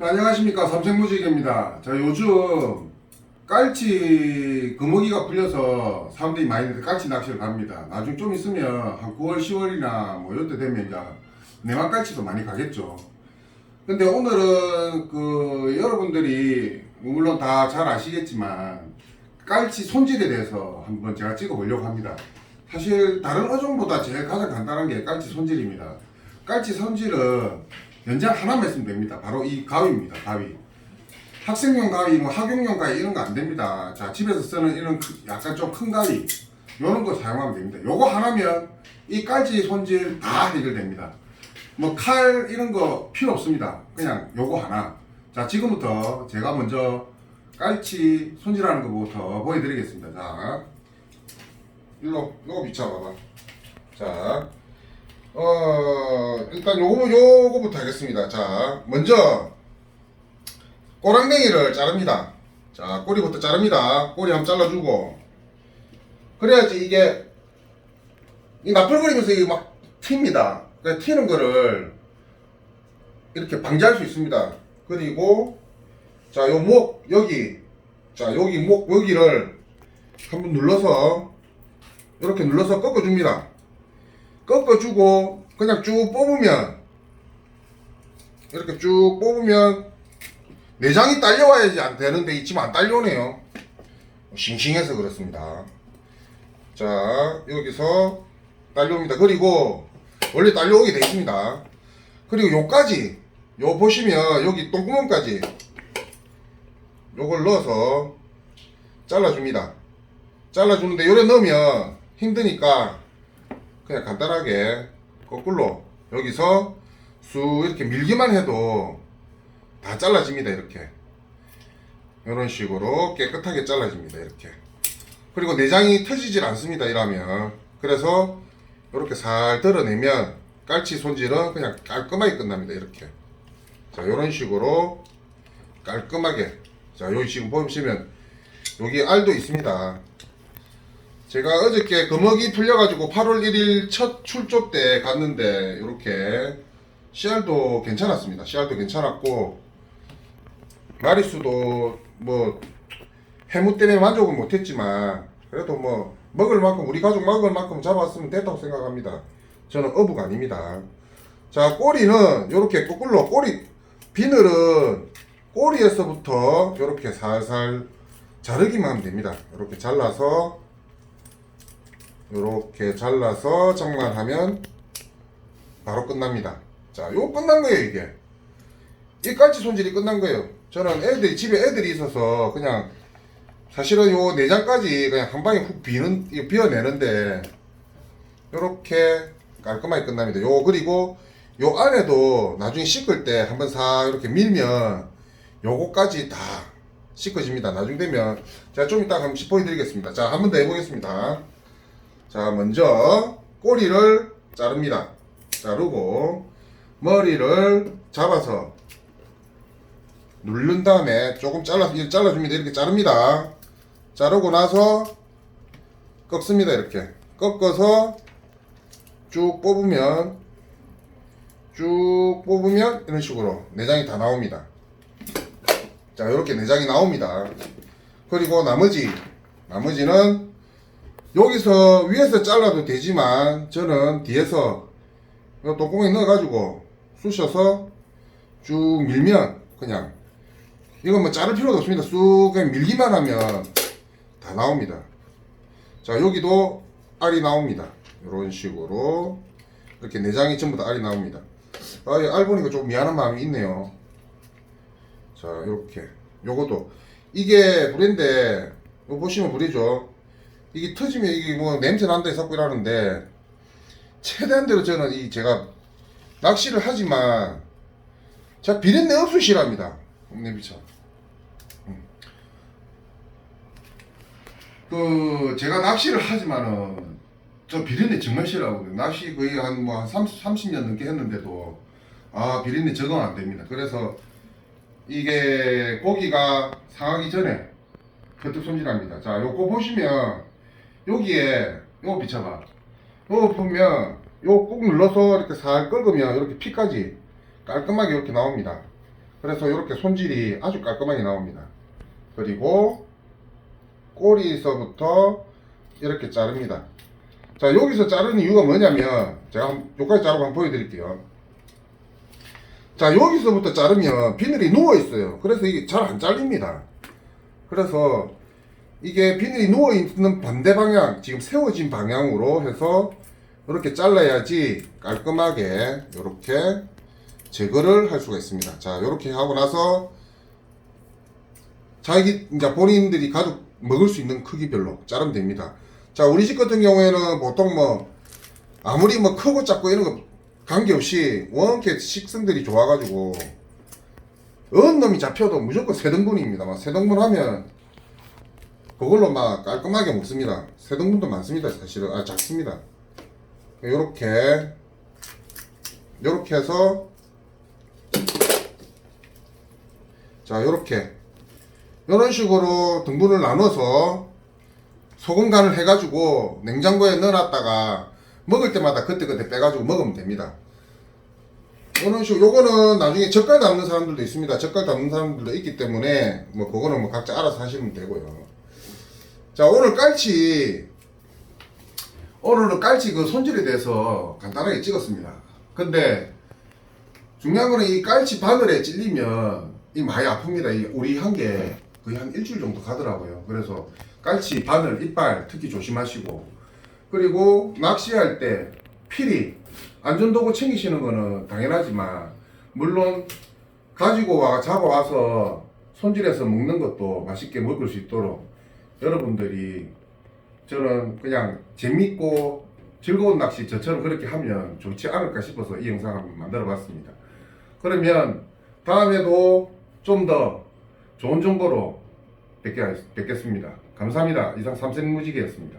네, 안녕하십니까 삼색무지개입니다. 자 요즘 깔치 금어기가 풀려서 사람들이 많이 깔치 낚시를 갑니다. 나중 좀 있으면 한 9월 10월이나 뭐 이때 되면 이제 내만 깔치도 많이 가겠죠. 근데 오늘은 그 여러분들이 물론 다 잘 아시겠지만 깔치 손질에 대해서 한번 제가 찍어 보려고 합니다. 사실 다른 어종보다 제일 가장 간단한 게 깔치 손질입니다. 깔치 손질은 연장 하나만 있으면 됩니다. 바로 이 가위입니다. 가위. 학생용 가위, 뭐 학용용 가위 이런 거 안 됩니다. 자 집에서 쓰는 이런 크- 약간 좀 큰 가위 이런 거 사용하면 됩니다. 요거 하나면 이 깔치 손질 다 해결됩니다. 뭐 칼 이런 거 필요 없습니다. 그냥 요거 하나. 자 지금부터 제가 먼저 깔치 손질하는 것부터 보여드리겠습니다. 자 일로 요거 비춰봐봐. 자 어, 일단 요거, 요거부터 하겠습니다. 자, 먼저, 꼬랑댕이를 자릅니다. 자, 꼬리부터 자릅니다. 꼬리 한번 잘라주고. 그래야지 이게, 이 나풀거리면서 이게 막 튑니다. 그 튀는 거를 이렇게 방지할 수 있습니다. 그리고, 자, 요 목, 여기, 자, 여기 목, 여기를 한번 눌러서, 이렇게 눌러서 꺾어줍니다. 꺾어주고 그냥 쭉 뽑으면 이렇게 쭉 뽑으면 내장이 딸려와야지 안 되는데 이 지금 안 딸려오네요. 싱싱해서 그렇습니다. 자 여기서 딸려옵니다. 그리고 원래 딸려오게 돼 있습니다. 그리고 요까지 요 보시면 여기 똥구멍까지 요걸 넣어서 잘라줍니다. 잘라주는데 요래 넣으면 힘드니까 그냥 간단하게 거꾸로 여기서 쑥 이렇게 밀기만 해도 다 잘라집니다 이렇게. 이런 식으로 깨끗하게 잘라집니다 이렇게. 그리고 내장이 터지질 않습니다 이러면. 그래서 이렇게 살 드러내면 깔치 손질은 그냥 깔끔하게 끝납니다 이렇게. 자 이런 식으로 깔끔하게. 자 여기 지금 보시면 여기 알도 있습니다 제가 어저께 금어기 풀려가지고 8월 1일 첫 출조 때 갔는데 이렇게 씨알도 괜찮았습니다. 씨알도 괜찮았고 마리수도 뭐 해무 때문에 만족은 못했지만 그래도 뭐 먹을 만큼 우리 가족 먹을 만큼 잡았으면 됐다고 생각합니다. 저는 어부가 아닙니다. 자 꼬리는 이렇게 거꾸로 꼬리 비늘은 꼬리에서부터 이렇게 살살 자르기만 하면 됩니다. 이렇게 잘라서 이렇게 잘라서 장만하면 바로 끝납니다. 자, 요 끝난 거예요, 이게. 이 깔치 손질이 끝난 거예요. 저는 애들이, 집에 애들이 있어서 그냥 사실은 요 내장까지 그냥 한 방에 훅 비는, 이거 비워내는데 요렇게 깔끔하게 끝납니다. 요, 그리고 요 안에도 나중에 씻을 때 한번 싹 이렇게 밀면 요거까지 다 씻어집니다. 나중 되면 제가 좀 이따 한번 보여드리겠습니다. 자, 한 번 더 해보겠습니다. 자, 먼저 꼬리를 자릅니다. 자르고 머리를 잡아서 누른 다음에 조금 잘라 잘라줍니다. 이렇게 자릅니다. 자르고 나서 꺾습니다. 이렇게 꺾어서 쭉 뽑으면 쭉 뽑으면 이런 식으로 내장이 다 나옵니다. 자, 이렇게 내장이 나옵니다. 그리고 나머지 나머지는 여기서 위에서 잘라도 되지만 저는 뒤에서 이 똥구멍에 넣어가지고 쑤셔서 쭉 밀면 그냥 이건 뭐 자를 필요도 없습니다. 쑥 그냥 밀기만 하면 다 나옵니다. 자 여기도 알이 나옵니다. 이런 식으로 이렇게 내장이 전부 다 알이 나옵니다. 아, 알 보니까 좀 미안한 마음이 있네요. 자 이렇게 요것도 이게 이거 보시면 물이죠. 이게 터지면 이게 뭐 냄새 난다 해서 이러는데 최대한대로 저는 이 제가 낚시를 하지만 제가 비린내 싫어합니다. 냄비차. 그 제가 낚시를 하지만은 저 비린내 정말 싫어하거든요. 낚시 거의 한 뭐한 30, 30 년 넘게 했는데도 아 비린내 적응 안 됩니다. 그래서 이게 고기가 상하기 전에 그때 손질합니다. 자, 요거 보시면 여기에 요거 비춰봐. 요거 보면 요거 꾹 눌러서 이렇게 살 긁으면 이렇게 피까지 깔끔하게 이렇게 나옵니다. 그래서 이렇게 손질이 아주 깔끔하게 나옵니다. 그리고 꼬리서부터 이렇게 자릅니다. 자 여기서 자르는 이유가 뭐냐면 제가 한- 여기까지 자르고 한번 보여드릴게요. 자 여기서부터 자르면 비늘이 누워 있어요. 그래서 이게 잘 안 잘립니다. 그래서 이게 비늘이 누워 있는 반대 방향 지금 세워진 방향으로 해서 이렇게 잘라야지 깔끔하게 이렇게 제거를 할 수가 있습니다. 자 이렇게 하고 나서 자기 이제 본인들이 가족 먹을 수 있는 크기별로 자르면 됩니다. 자 우리 집 같은 경우에는 보통 뭐 아무리 뭐 크고 작고 이런 거 관계없이 원체 식성들이 좋아가지고 어느 놈이 잡혀도 무조건 세 등분입니다. 막 세 등분 하면 그걸로 막 깔끔하게 먹습니다. 세 등분도 많습니다. 사실은 아 작습니다. 요렇게 요렇게 해서 자 요렇게 이런 식으로 등분을 나눠서 소금 간을 해가지고 냉장고에 넣어놨다가 먹을 때마다 그때그때 빼가지고 먹으면 됩니다. 이런 식으로 요거는 나중에 젓갈 담는 사람들도 있습니다. 젓갈 담는 사람들도 있기 때문에 뭐 그거는 뭐 각자 알아서 하시면 되고요. 자 오늘 깔치 오늘은 깔치 그 손질에 대해서 간단하게 찍었습니다. 근데 중요한 거는 이 깔치 바늘에 찔리면 이 많이 아픕니다. 이 우리 한 게 거의 한 일주일 정도 가더라고요. 그래서 깔치 바늘 이빨 특히 조심하시고 그리고 낚시할 때 필히 안전도구 챙기시는 거는 당연하지만 물론 가지고 와 잡아와서 손질해서 먹는 것도 맛있게 먹을 수 있도록 여러분들이 저는 그냥 재밌고 즐거운 낚시 저처럼 그렇게 하면 좋지 않을까 싶어서 이 영상을 만들어 봤습니다. 그러면 다음에도 좀 더 좋은 정보로 뵙겠, 뵙겠습니다. 감사합니다. 이상 삼색무지개였습니다.